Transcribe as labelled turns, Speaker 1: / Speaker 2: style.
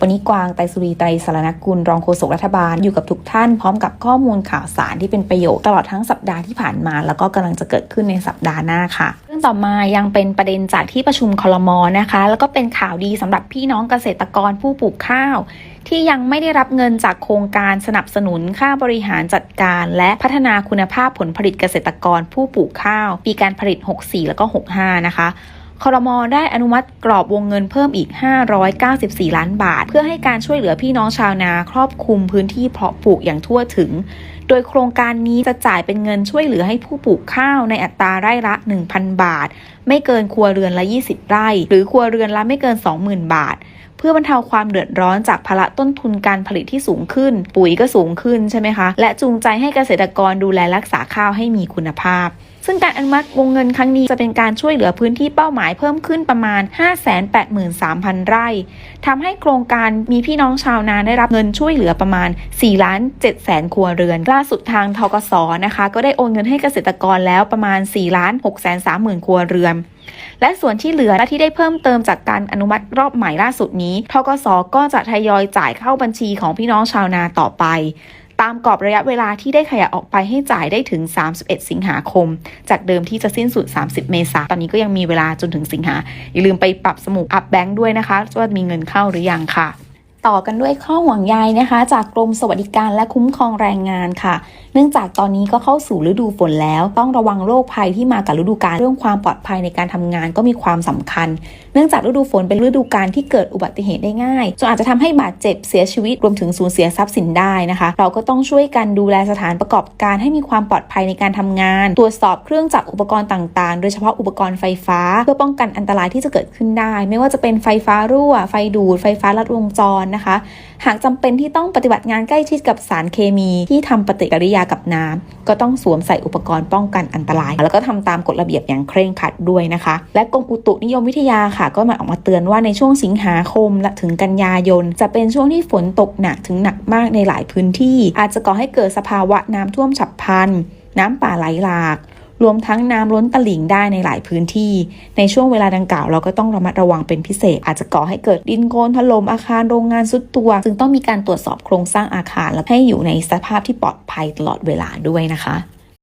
Speaker 1: วันนี้กวางไตรสุรีไตรสารนกุลรองโฆษกรัฐบาลอยู่กับทุกท่านพร้อมกับข้อมูลข่าวสารที่เป็นประโยชน์ตลอดทั้งสัปดาห์ที่ผ่านมา แล้วก็กำลังจะเกิดขึ้นในสัปดาห์หน้าค่ะเรื่องต่อมายังเป็นประเด็นจากที่ประชุมคลมอนะคะ แล้วก็เป็นข่าวดีสำหรับพี่น้องเกษตรกรผู้ปลูกข้าว ที่ยังไม่ได้รับเงินจากโครงการสนับสนุนค่าบริหารจัดการ และพัฒนาคุณภาพผลผลิตเกษตรกรผู้ปลูกข้าว ปีการผลิต 64 แล้วก็ 65 นะคะ คอรมอได้อนุมัติกรอบวงเงินเพิ่มอีก 594 ล้านบาท เพื่อให้การช่วยเหลือพี่น้องชาวนาครอบคลุมพื้นที่เพาะปลูกอย่างทั่วถึง โดยโครงการนี้จะจ่ายเป็นเงินช่วยเหลือให้ผู้ปลูกข้าวในอัตราไร่ละ 1,000 บาทไม่เกินครัวเรือนละ 20 ไร่ หรือครัวเรือนละไม่เกิน 20,000 บาท เพื่อบรรเทาความเดือดร้อนจากภาระต้นทุนการผลิตที่สูงขึ้น ปุ๋ยก็สูงขึ้นใช่ไหมคะ และจูงใจให้เกษตรกรดูแลรักษาข้าวให้มีคุณภาพซึ่งการอนุมัติวงเงินครั้งนี้จะเป็นการช่วยเหลือพื้นที่เป้าหมายเพิ่มขึ้นประมาณ 583,000 ไร่ทำให้โครงการมีพี่น้องชาวนาได้รับเงินช่วยเหลือประมาณ4ล้าน7แสนครัวเรือน ล่าสุดทางทกสนะคะ ก็ได้โอนเงินให้เกษตรกรแล้วประมาณ4ล้าน6แสน3หมื่นครัวเรือนและส่วนที่เหลือและที่ได้เพิ่มเติมจากการอนุมัติรอบใหม่ล่าสุดนี้ทกสก็จะทยอยจ่ายเข้าบัญชีของพี่น้องชาวนาต่อไป ตามกรอบระยะเวลาที่ได้ขยายออกไปให้จ่ายได้ถึง 31 สิงหาคม จากเดิมที่จะสิ้นสุด 30 เมษายนตอนนี้ก็ยังมีเวลาจนถึงสิงหาอย่าลืมไปปรับสมุดอัพแบงค์ด้วยนะคะว่ามีเงินเข้าหรือยังค่ะ ต่อกันด้วยข้อห่วงใยนะคะ จากกรมสวัสดิการและคุ้มครองแรงงานค่ะ เนื่องจากตอนนี้ก็เข้าสู่ฤดูฝนแล้ว ต้องระวังโรคภัยที่มากับฤดูกาลเรื่องความปลอดภัยในการทำงานก็มีความสำคัญ เนื่องจากฤดูฝนเป็นฤดูกาลที่เกิดอุบัติเหตุได้ง่ายจนอาจจะทำให้บาดเจ็บเสียชีวิตรวมถึงสูญเสียทรัพย์สินได้นะคะ เราก็ต้องช่วยกันดูแลสถานประกอบการให้มีความปลอดภัยในการทำงาน ตรวจสอบเครื่องจักรอุปกรณ์ต่างๆ โดยเฉพาะอุปกรณ์ไฟฟ้า เพื่อป้องกันอันตรายที่จะเกิดขึ้นได้ ไม่ว่าจะเป็นไฟฟ้ารั่ว ไฟดูดไฟฟ้าลัดวงจรนะคะ หากจำเป็นที่ต้องปฏิบัติงานใกล้ชิดกับสารเคมีที่ทำปฏิกิริยากับน้ำก็ต้องสวมใส่อุปกรณ์ป้องกันอันตราย แล้วก็ทำตามกฎระเบียบอย่างเคร่งครัดด้วยนะคะ และกรมอุตุนิยมวิทยาค่ะ ก็มาออกมาเตือนว่าในช่วงสิงหาคมและถึงกันยายน จะเป็นช่วงที่ฝนตกหนักถึงหนักมากในหลายพื้นที่ อาจจะก่อให้เกิดสภาวะน้ำท่วมฉับพลันน้ำป่าไหลหลาก รวมทั้งน้ำล้นตลิ่งได้ในหลายพื้นที่ ในช่วงเวลาดังกล่าวเราก็ต้องระมัดระวังเป็นพิเศษ อาจจะก่อให้เกิดดินโคลนถล่มอาคารโรงงานสุดตัว จึงต้องมีการตรวจสอบโครงสร้างอาคาร และให้อยู่ในสภาพที่ปลอดภัยตลอดเวลาด้วยนะคะ